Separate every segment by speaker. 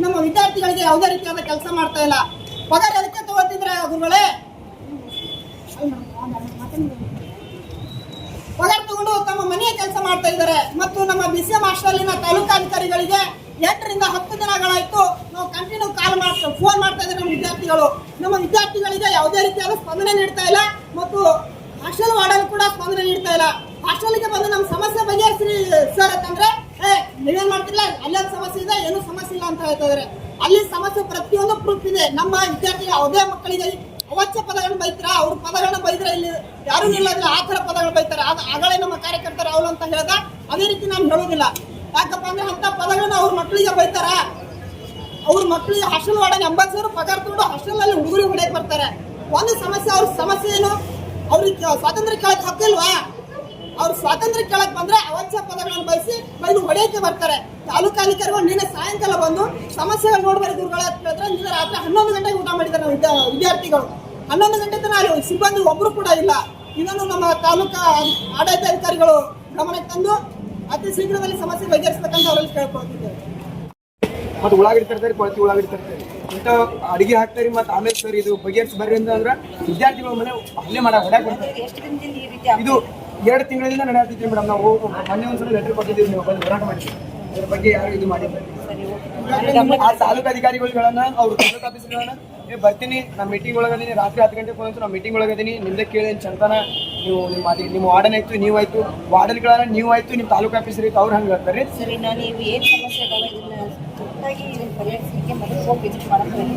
Speaker 1: ನಮ್ಮ ವಿದ್ಯಾರ್ಥಿಗಳಿಗೆ ಯಾವುದೇ ರೀತಿಯಾದ ಕೆಲಸ ಮಾಡ್ತಾ ಇಲ್ಲ. ಪಗಾರ ಅದಕ್ಕೆ ತಗೋತಿದ್ರೆ ಗುರುಗಳೇ? ಪಗಾರ ತಗೊಂಡು ತಮ್ಮ ಮನೆಯ ಕೆಲಸ ಮಾಡ್ತಾ ಇದ್ದಾರೆ. ಮತ್ತು ನಮ್ಮ ಬಿ ಸಿ ಎಂ ತಾಲೂಕಾಧಿಕಾರಿಗಳಿಗೆ ಎಂಟರಿಂದ ಹತ್ತು ದಿನಗಳಾಯ್ತು ನಾವು ಕಂಟಿನ್ಯೂ ಕಾಲ್ ಮಾಡ್ತಾ ಫೋನ್ ಮಾಡ್ತಾ ಇದ್ದಾರೆ ನಮ್ಮ ವಿದ್ಯಾರ್ಥಿಗಳು. ನಮ್ಮ ವಿದ್ಯಾರ್ಥಿಗಳಿಗೆ ಯಾವುದೇ ರೀತಿಯಾದ ಸ್ಪಂದನೆ ನೀಡ್ತಾ ಇಲ್ಲ ಮತ್ತು ಹಾಸ್ಟೆಲ್ ವಾರ್ಡಲ್ಲಿ ಕೂಡ ಸ್ಪಂದನೆ ನೀಡ್ತಾ ಇಲ್ಲ. ಹಾಸ್ಟೆಲ್ಗೆ ಬಂದು ನಮ್ಮ ಸಮಸ್ಯೆ ಬಗೆಹರಿಸಿ ಸರ್ ಅಂತಂದ್ರೆ ನೀವೇನ್ ಮಾಡ್ತಿಲ್ಲ? ಅಲ್ಲೊಂದು ಸಮಸ್ಯೆ ಇದೆ, ಏನೂ ಸಮಸ್ಯೆ ಇಲ್ಲ ಅಂತ ಹೇಳ್ತಾ ಅಲ್ಲಿ ಸಮಸ್ಯೆ ಪ್ರತಿಯೊಂದು ಪ್ರೂಫ್ ಇದೆ. ನಮ್ಮ ವಿದ್ಯಾರ್ಥಿ ಯಾವುದೇ ಮಕ್ಕಳಿಗೆ ಅವಾಚ್ಯ ಪದಗಳನ್ನ ಬೈತಾರ? ಅವ್ರ ಪದಗಳನ್ನ ಬೈದ್ರೆ ಇಲ್ಲಿ ಯಾರು ನಿಲ್ಲೋದಿಲ್ಲ ಆ ತರ ಪದಗಳು ಬೈತಾರೆ. ಆಗ ಆಗಳೇ ನಮ್ಮ ಕಾರ್ಯಕರ್ತರು ಅವ್ರು ಅಂತ ಹೇಳ್ದ, ಅದೇ ರೀತಿ ನಾನು ಹೇಳೋದಿಲ್ಲ. ಯಾಕಪ್ಪ ಅಂದ್ರೆ ಅಂತ ಪದಗಳನ್ನ ಅವ್ರ ಮಕ್ಕಳಿಗೆ ಬೈತಾರ? ಅವ್ರ ಮಕ್ಕಳಿಗೆ ಹಾಸ್ಟೆಲ್ ಒಳಗೆ ಎಂಬತ್ತು ಸಾವಿರ ಪಗಾರ ತಗೊಂಡು ಹಾಸ್ಟೆಲ್ ಅಲ್ಲಿ ಹುಡುಗರಿಗೆ ಹೊಡೆಯಕ್ ಬರ್ತಾರೆ. ಒಂದು ಸಮಸ್ಯೆ, ಅವ್ರ ಸಮಸ್ಯೆ ಏನು? ಅವ್ರಿಗೆ ಸ್ವಾತಂತ್ರ್ಯ ಕೇಳಕ್ ಹಕ್ಕಿಲ್ವಾ? ಅವ್ರ ಸ್ವಾತಂತ್ರ್ಯ ಕೇಳಕ್ ಬಂದ್ರೆ ಬಯಸಿ ಬೈದು ಹೊಡೆಯಕ್ಕೆ ಬರ್ತಾರೆ. ತಾಲೂಕಾಧಿಕಾರಿಗಳು ನಿನ್ನೆ ಸಾಯಂಕಾಲ ಬಂದು ಸಮಸ್ಯೆಗಳು ನೋಡ್ಬಾರಿ ಗುರುಗಳ ಹತ್ರ ಹೇಳಿದ್ರೆ ನಿನ್ನೆ ರಾತ್ರಿ ಹನ್ನೊಂದು ಗಂಟೆಗೆ ಊಟ ಮಾಡಿದ್ದಾರೆ ನಾವು ವಿದ್ಯಾರ್ಥಿಗಳು. ಹನ್ನೊಂದು ಗಂಟೆ ತನಕ ಅಲ್ಲಿ ಸಿಬ್ಬಂದಿ ಒಬ್ರು ಕೂಡ ಇಲ್ಲ. ಇದನ್ನು ನಮ್ಮ ತಾಲೂಕಾ ಆಡಳಿತಾಧಿಕಾರಿಗಳು ಗಮನಕ್ಕೆ ತಂದು ಅತಿ ಶೀಘ್ರದಲ್ಲಿ ಸಮಸ್ಯೆ ಬಗೆಹರಿಸಬೇಕಂತ ಅವರಲ್ಲಿ ಕೇಳ್ಕೊಳ್ತಿದ್ದೇವೆ.
Speaker 2: ಮತ್ತೆ ಉಳ್ಳಾಗಡ್ಡಿ ತರ್ತಾರೆ ಕೊಳತಿ ಉಳ್ಳಾಗಡ್ಡಿ ತರ್ತಾರೆ ಇಂಥ ಅಡಿಗೆ ಹಾಕ್ತಾರೆ ಮತ್ತೆ ಆಮೇಲೆ ಸರ್ ಇದು ಬಗೆಹರಿಸಿ ಬರ್ರಿ ಅಂತ ಅಂದ್ರೆ ವಿದ್ಯಾರ್ಥಿಗಳ ಮನೆ ಹಲ್ಲೆ ಮಾಡಿ ಹೊಡ್ಯಾಕ್ ಬರ್ತಾರೆ.
Speaker 3: ಎಷ್ಟು ದಿನದಿಂದ ಈ ರೀತಿ
Speaker 2: ಇದು? ಎರಡು ತಿಂಗಳಿಂದ ನಡೆಯುತ್ತಿದ್ದೀವಿ ಮೇಡಮ್. ನಾವು ಮೊನ್ನೆ ಒಂದ್ಸಲ ಲೆಟರ್ ಕೊಟ್ಟಿದ್ದೀವಿ ನೀವು ಬಂದು ಹೋರಾಟ ಮಾಡಿ ಅದ್ರ ಬಗ್ಗೆ ಯಾರು ಇದು ಮಾಡಿಲ್ಲ ಆ ತಾಲೂಕು ಅಧಿಕಾರಿಗಳನ್ನ ಅವ್ರು ತಾಲೂಕು ಆಫೀಸ್ಗಳನ್ನ ನೀವು ಬರ್ತೀನಿ ನಾ ಮೀಟಿಂಗ್ ಒಳಗದೀನಿ ರಾತ್ರಿ ಹತ್ತು ಗಂಟೆ ಫೋನ್ ನಾ ಮೀಟಿಂಗ್ ಒಳಗದೀನಿ ನಿಮ್ದೆ ಕೇಳಿ ಚಂತನ? ನೀವು ನಿಮ್ಮ ಅದೇ ನಿಮ್ಮ ವಾರ್ಡನ್ ಆಯ್ತು ನೀವು ಆಯ್ತು ವಾರ್ಡನ್ಗಳನ್ನ ನೀವು ಆಯ್ತು ನಿಮ್ಮ ತಾಲೂಕು ಆಫೀಸರ್ ಇತ್ತು ಅವ್ರು ಹಂಗೆ ಹೇಳ್ತಾರೆ
Speaker 3: ಸರಿ ನಾನು ನೀವು ಏನು ಸಮಸ್ಯೆ ಇದಾವೆ ಇದನ್ನ ತುರ್ತಾಗಿ ಇದನ್ನ ಪರಿಹರಿಸಲಿಕ್ಕೆ ಮೊದಲು ಹೋಗಿ ವಿಸಿಟ್ ಮಾಡಕ್ಕೆ ಹೇಳಿ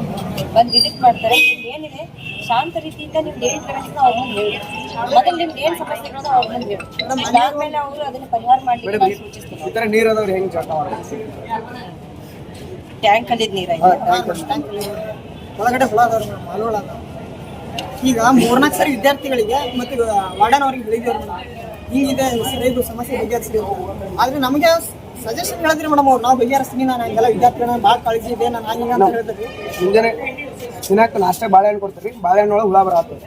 Speaker 3: ಬಂದು ವಿಸಿಟ್ ಮಾಡ್ತಾರೆ ಏನಿದೆ? ಶಾಂತ ರೀತಿಯಿಂದ ನಿಮ್ಗೆ ಏನು ಸಮಸ್ಯೆ ಅವ್ರ ಮುಂದೆ ಹೇಳಿ ಮೊದಲು ನಿಮ್ಗೆ ಏನು ಸಮಸ್ಯೆ ಇರೋದು ಅವ್ರ ಮುಂದೆ ಹೇಳಿ ಅದಾದ್ಮೇಲೆ ಅವರು ಅದನ್ನ ಪರಿಹಾರ
Speaker 2: ಮಾಡಿ
Speaker 3: ನಾನು ಸೂಚಿಸ್ತೀನಿ
Speaker 2: ಈ ಥರ ನೀರದವ್ರು ಹೆಂಗೆ ಮಾಡ್ಬೇಕು?
Speaker 3: ಟ್ಯಾಂಕ್ ಅಲ್ಲಿ ನೀರ.
Speaker 1: ಒಳಗಡೆ ಹುಳ ಅದಾವ್ರಿ ಮೇಡಮ್ ಹಾಲು ಅದಾವ. ಈಗ ಮೂರ್ನಾಲ್ಕು ಸರಿ ವಿದ್ಯಾರ್ಥಿಗಳಿಗೆ ಮತ್ತು ವಾರ್ಡನ್ ಅವ್ರಿಗೆ ಹೇಳಿದ್ರು ಹಿಂಗಿದೆ ಇದು ಸಮಸ್ಯೆ ಬಗೆಹರಿಸ್ರಿ. ಆದ್ರೆ ನಮಗೆ ಸಜೆಷನ್ ಹೇಳಿದ್ರಿ ಮೇಡಮ್ ಅವ್ರು ನಾವು ಬಗೆಹರಿಸ್ತೀನಿ ನಾನು ಹಂಗೆಲ್ಲ ವಿದ್ಯಾರ್ಥಿಗಳನ್ನ ಭಾಳ ಕಾಳಜಿ ಇದೆ ನಾನು ಹಂಗೆ ಅಂತ ಹೇಳಿದ್ರಿ.
Speaker 2: ಮುಂಜಾನೆ ನಾಷ್ಟೇ ಬಾಳೆಹಣ್ಣು ಕೊಡ್ತೀರಿ. ಬಾಳೆಹಣ್ಣು ಒಳಗೆ ಹುಳ ಬರತ್ತೆ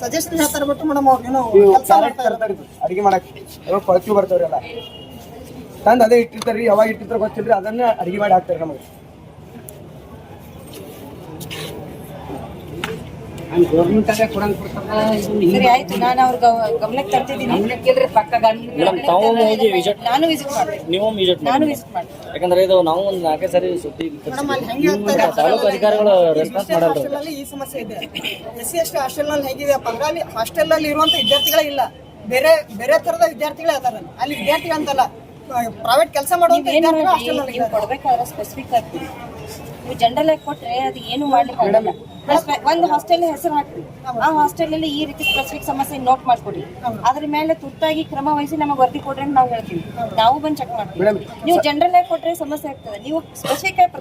Speaker 1: ಸಜೆಷನ್ ಹೇಳ್ತಾರೆ ಬಿಟ್ಟು ಮೇಡಮ್ ಅವ್ರು ಏನೋ
Speaker 2: ನೀವು
Speaker 1: ಕೆಲಸ
Speaker 2: ಕ್ಯಾರೆಟ್
Speaker 1: ಮಾಡ್ತಾ ಇರ್ತಾರೆ
Speaker 2: ತರ್ತಾರೆ ಅಡಿಗೆ ಮಾಡಕ್ಕೆ. ಕೊಳಕಿ ಬರ್ತಾವ್ರಿ ಎಲ್ಲ. ತಂದು ಅದೇ ಇಟ್ಟಿರ್ತಾರೆ ಯಾವಾಗ ಇಟ್ಟಿರ್ತಾರೆ ಗೊತ್ತಿಲ್ಲ ಅದನ್ನ ಅಡಿಗೆ ಮಾಡಿ ಹಾಕ್ತಾರೆ ನಮಗೆ
Speaker 4: ಗೌರ್ಮೆಂಟ್ ಆಗ ಕೊಡಂಗ್ ಕೊಡ್ತಾರ
Speaker 3: ಸರಿ ಆಯ್ತು. ನಾನು ಅವ್ರ ಗಮನಕ್ಕೆ ತರ್ತಿದ್ದೀನಿ.
Speaker 5: ಮೇಡಮ್ ತಾವು ಹೋಗಿ ವಿಸಿಟ್
Speaker 3: ನಾನು ವಿಸಿಟ್ ಮಾಡ್ತೀನಿ.
Speaker 5: ನೀವು ವಿಸಿಟ್
Speaker 3: ನಾನು
Speaker 5: ಮಾಡಿ
Speaker 3: ವಿಸಿಟ್ ಮಾಡ್ತೀನಿ.
Speaker 5: ಯಾಕಂದ್ರೆ ಇದು ನಾವು ಒಂದು ನಾಲ್ಕೇ ಸಾರಿ ಸುದ್ದಿ
Speaker 1: ಮೇಡಮ್ ಅಲ್ಲಿ ಹೆಂಗೆ ಆಗ್ತಾ ಇದೆ
Speaker 5: ತಾಲೂಕು ಅಧಿಕಾರಿಗಳು ರೆಸ್ಪಾನ್ಸ್ ಮಾಡಲ್ಲ
Speaker 1: ಹಾಸ್ಟೆಲ್ ಈ ಸಮಸ್ಯೆ ಇದೆ. ಎಸ್ ಸಿ ಎಸ್ ಟಿ ಹಾಸ್ಟೆಲ್ನಲ್ಲಿ ಹೇಗಿದೆಯಪ್ಪ ಅಂದ್ರೆ ಅಲ್ಲಿ ಹಾಸ್ಟೆಲ್ನಲ್ಲಿ ಇರುವಂತ ವಿದ್ಯಾರ್ಥಿಗಳೇ ಇಲ್ಲ. ಬೇರೆ ಬೇರೆ ತರದ ವಿದ್ಯಾರ್ಥಿಗಳೇ ಅದಾರ ಅಲ್ಲಿ. ವಿದ್ಯಾರ್ಥಿ ಅಂತಲ್ಲ. ಪ್ರೈವೇಟ್ ಕೆಲಸ ಮಾಡುವಂತ ವಿದ್ಯಾರ್ಥಿಗಳು ಹಾಸ್ಟೆಲ್ನಲ್ಲಿ
Speaker 3: ನೀವು ಕೊಡ್ಬೇಕಾದ್ರೆ ಸ್ಪೆಸಿಫಿಕ್ ನೀವು ಜನರಲ್ ಆಗಿ ಕೊಟ್ರೆ ಅದು ಏನು ಮಾಡ್ಲಿಕ್ಕೆ ಆಗಲ್ಲ. ಒಂದು ಹಾಸ್ಟೆಲ್ ಹೆಸರು ಹಾಕಿ ಆ ಹಾಸ್ಟೆಲ್ ಅಲ್ಲಿ ಈ ರೀತಿ ಸ್ಪೆಸಿಫಿಕ್ ಸಮಸ್ಯೆ ನೋಟ್ ಮಾಡ್ಕೊಡಿ. ಅದ್ರ ಮೇಲೆ ತುರ್ತಾಗಿ ಕ್ರಮ ವಹಿಸಿ ನಮಗೆ ವರದಿ ಕೊಡ್ರಿ ಅಂತ ನಾವು ಹೇಳ್ತೀವಿ. ನಾವು ಬಂದು ಚೆಕ್ ಮಾಡ್ತೀವಿ. ನೀವು ಜನರಲ್ ಆಗಿ ಕೊಟ್ರೆ ಸಮಸ್ಯೆ ಆಗ್ತದೆ. ನೀವು ಸ್ಪೆಸಿಫಿಕ್ ಆಗಿ